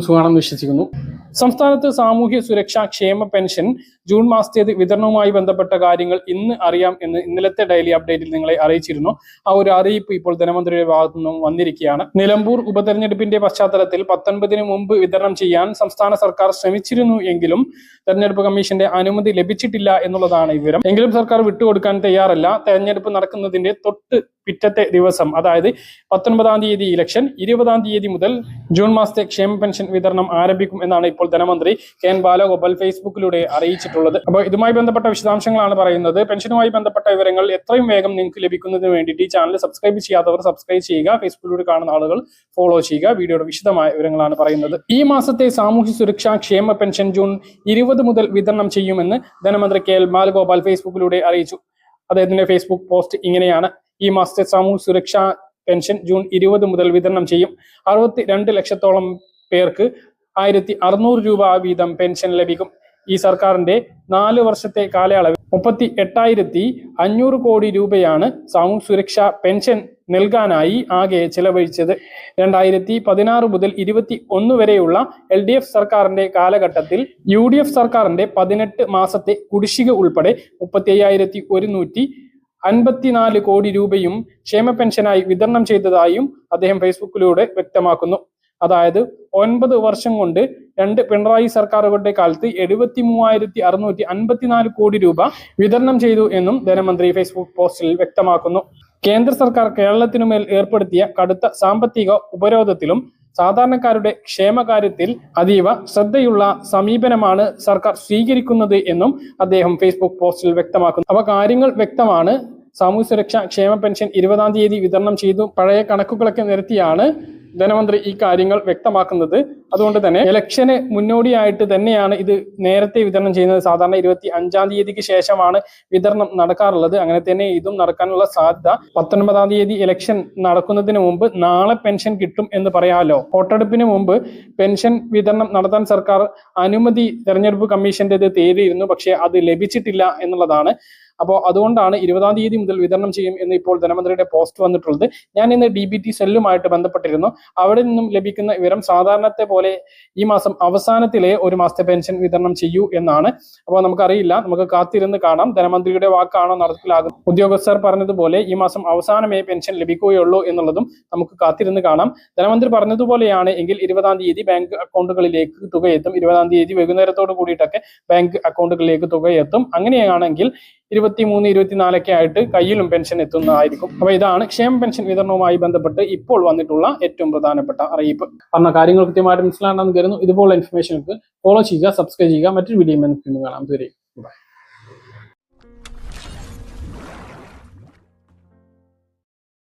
സുഖമാണെന്ന് വിശ്വസിക്കുന്നു. സംസ്ഥാനത്ത് സാമൂഹ്യ സുരക്ഷാ ക്ഷേമ പെൻഷൻ ജൂൺ മാസത്തേത് വിതരണവുമായി ബന്ധപ്പെട്ട കാര്യങ്ങൾ ഇന്ന് അറിയാം എന്ന് ഇന്നലത്തെ ഡെയിലി അപ്ഡേറ്റിൽ നിങ്ങളെ അറിയിച്ചിരുന്നു. ആ ഒരു അറിയിപ്പ് ഇപ്പോൾ ധനമന്ത്രിയുടെ ഭാഗത്തു നിന്നും വന്നിരിക്കുകയാണ്. നിലമ്പൂർ ഉപതെരഞ്ഞെടുപ്പിന്റെ പശ്ചാത്തലത്തിൽ പത്തൊൻപതിന് മുമ്പ് വിതരണം ചെയ്യാൻ സംസ്ഥാന സർക്കാർ ശ്രമിച്ചിരുന്നു എങ്കിലും തെരഞ്ഞെടുപ്പ് കമ്മീഷന്റെ അനുമതി ലഭിച്ചിട്ടില്ല എന്നുള്ളതാണ് വിവരം. എങ്കിലും സർക്കാർ വിട്ടുകൊടുക്കാൻ തയ്യാറല്ല. തെരഞ്ഞെടുപ്പ് നടക്കുന്നതിന്റെ തൊട്ട് പിറ്റത്തെ ദിവസം അതായത് പത്തൊൻപതാം തീയതി ഇലക്ഷൻ ഇരുപതാം തീയതി മുതൽ ജൂൺ മാസത്തെ ക്ഷേമ പെൻഷൻ വിതരണം ആരംഭിക്കും എന്നാണ് ഇപ്പോൾ ധനമന്ത്രി കെ എൻ ബാലഗോപാൽ ഫേസ്ബുക്കിലൂടെ അറിയിച്ചിട്ടുള്ളത്. അപ്പോൾ ഇതുമായി ബന്ധപ്പെട്ട വിശദാംശങ്ങളാണ് പറയുന്നത്. പെൻഷനുമായി ബന്ധപ്പെട്ട വിവരങ്ങൾ എത്രയും വേഗം നിങ്ങൾക്ക് ലഭിക്കുന്നതിന് വേണ്ടിയിട്ട് ഈ ചാനൽ സബ്സ്ക്രൈബ് ചെയ്യാത്തവർ സബ്സ്ക്രൈബ് ചെയ്യുക ഫേസ്ബുക്കിലൂടെ കാണുന്ന ആളുകൾ ഫോളോ ചെയ്യുക വീഡിയോയുടെ വിശദമായ വിവരങ്ങളാണ് പറയുന്നത്. ഈ മാസത്തെ സാമൂഹ്യ സുരക്ഷാ ക്ഷേമ പെൻഷൻ ജൂൺ ഇരുപത് മുതൽ വിതരണം ചെയ്യുമെന്ന് ധനമന്ത്രി കെ എൽ ബാലഗോപാൽ ഫേസ്ബുക്കിലൂടെ അറിയിച്ചു. അദ്ദേഹത്തിന്റെ ഫേസ്ബുക്ക് പോസ്റ്റ് ഇങ്ങനെയാണ്. ഈ മാസത്തെ സാമൂഹ്യ സുരക്ഷാ പെൻഷൻ ജൂൺ ഇരുപത് മുതൽ വിതരണം ചെയ്യും. അറുപത്തി രണ്ട് ലക്ഷത്തോളം പേർക്ക് ആയിരത്തി അറുന്നൂറ് രൂപ വീതം പെൻഷൻ ലഭിക്കും. ഈ സർക്കാരിന്റെ നാല് വർഷത്തെ കാലയളവിൽ മുപ്പത്തി എട്ടായിരത്തി അഞ്ഞൂറ് കോടി രൂപയാണ് സാമൂഹ്യ സുരക്ഷാ പെൻഷൻ നൽകാനായി ആകെ ചെലവഴിച്ചത്. രണ്ടായിരത്തി പതിനാറ് മുതൽ ഇരുപത്തി ഒന്ന് വരെയുള്ള എൽ ഡി എഫ് സർക്കാരിന്റെ കാലഘട്ടത്തിൽ യു ഡി എഫ് സർക്കാരിന്റെ പതിനെട്ട് മാസത്തെ കുടിശ്ശിക ഉൾപ്പെടെ മുപ്പത്തി അയ്യായിരത്തി ഒരുന്നൂറ്റി അൻപത്തിനാല് കോടി രൂപയും ക്ഷേമ പെൻഷനായി വിതരണം ചെയ്തതായും അദ്ദേഹം ഫേസ്ബുക്കിലൂടെ വ്യക്തമാക്കുന്നു. അതായത് ഒൻപത് വർഷം കൊണ്ട് രണ്ട് പിണറായി സർക്കാരുകളുടെ കാലത്ത് എഴുപത്തി മൂവായിരത്തി അറുന്നൂറ്റി അൻപത്തിനാല് കോടി രൂപ വിതരണം ചെയ്തു എന്നും ധനമന്ത്രി ഫേസ്ബുക്ക് പോസ്റ്റിൽ വ്യക്തമാക്കുന്നു. കേന്ദ്ര സർക്കാർ കേരളത്തിനുമേൽ ഏർപ്പെടുത്തിയ കടുത്ത സാമ്പത്തിക ഉപരോധത്തിലും സാധാരണക്കാരുടെ ക്ഷേമകാര്യത്തിൽ അതീവ ശ്രദ്ധയുള്ള സമീപനമാണ് സർക്കാർ സ്വീകരിക്കുന്നത് എന്നും അദ്ദേഹം ഫേസ്ബുക്ക് പോസ്റ്റിൽ വ്യക്തമാക്കുന്നു. അവ കാര്യങ്ങൾ വ്യക്തമാണ്. സാമൂഹ്യ സുരക്ഷ ക്ഷേമ പെൻഷൻ ഇരുപതാം തീയതി വിതരണം ചെയ്തു. പഴയ കണക്കുകളൊക്കെ നിരത്തിയാണ്. ധനമന്ത്രി ഈ കാര്യങ്ങൾ വ്യക്തമാക്കുന്നത്. അതുകൊണ്ട് തന്നെ ഇലക്ഷന് മുന്നോടിയായിട്ട് തന്നെയാണ് ഇത് നേരത്തെ വിതരണം ചെയ്യുന്നത്. സാധാരണ ഇരുപത്തി അഞ്ചാം തീയതിക്ക് ശേഷമാണ് വിതരണം നടക്കാറുള്ളത്. അങ്ങനെ തന്നെ ഇതും നടക്കാനുള്ള സാധ്യത. പത്തൊൻപതാം തീയതി ഇലക്ഷൻ നടക്കുന്നതിന് മുമ്പ് നാളെ പെൻഷൻ കിട്ടും എന്ന് പറയാമല്ലോ വോട്ടെടുപ്പിന് മുമ്പ് പെൻഷൻ വിതരണം നടത്താൻ സർക്കാർ അനുമതി തെരഞ്ഞെടുപ്പ് കമ്മീഷന്റേത് തേടിയിരുന്നു. പക്ഷേ അത് ലഭിച്ചിട്ടില്ല എന്നുള്ളതാണ് അപ്പോൾ അതുകൊണ്ടാണ് ഇരുപതാം തീയതി മുതൽ വിതരണം ചെയ്യും എന്ന് ഇപ്പോൾ ധനമന്ത്രിയുടെ പോസ്റ്റ് വന്നിട്ടുള്ളത്. ഞാൻ ഇന്ന് ഡി ബി ടി സെല്ലുമായിട്ട് ബന്ധപ്പെട്ടിരുന്നു. അവിടെ നിന്നും ലഭിക്കുന്ന വിവരം സാധാരണത്തെ പോലെ ഈ മാസം അവസാനത്തിലെ ഒരു മാസത്തെ പെൻഷൻ വിതരണം ചെയ്യൂ എന്നാണ്. അപ്പോൾ നമുക്കറിയില്ല. നമുക്ക് കാത്തിരുന്ന് കാണാം. ധനമന്ത്രിയുടെ വാക്കാണോ നടപ്പിലാകും ഉദ്യോഗസ്ഥർ പറഞ്ഞതുപോലെ ഈ മാസം അവസാനമേ പെൻഷൻ ലഭിക്കുകയുള്ളൂ എന്നുള്ളതും നമുക്ക് കാത്തിരുന്ന് കാണാം. ധനമന്ത്രി പറഞ്ഞതുപോലെയാണ് എങ്കിൽ ഇരുപതാം തീയതി ബാങ്ക് അക്കൗണ്ടുകളിലേക്ക് തുക എത്തും ഇരുപതാം തീയതി വൈകുന്നേരത്തോട് കൂടിയിട്ടൊക്കെ ബാങ്ക് അക്കൗണ്ടുകളിലേക്ക് തുക എത്തും അങ്ങനെയാണെങ്കിൽ ഇരുപത്തി മൂന്ന് ഇരുപത്തിനാലൊക്കെ ആയിട്ട് കയ്യിലും പെൻഷൻ എത്തുന്നതായിരിക്കും. അപ്പൊ ഇതാണ് ക്ഷേമ പെൻഷൻ വിതരണവുമായി ബന്ധപ്പെട്ട് ഇപ്പോൾ വന്നിട്ടുള്ള ഏറ്റവും പ്രധാനപ്പെട്ട അറിയിപ്പ്. പറഞ്ഞ കാര്യങ്ങൾ കൃത്യമായിട്ട് മനസ്സിലാണെന്ന് കരുതുന്നു. ഇതുപോലുള്ള ഇൻഫർമേഷനുകൾക്ക് ഫോളോ ചെയ്യുക സബ്സ്ക്രൈബ് ചെയ്യുക. മറ്റൊരു വീഡിയോ കാണാം. തീരെ ബൈ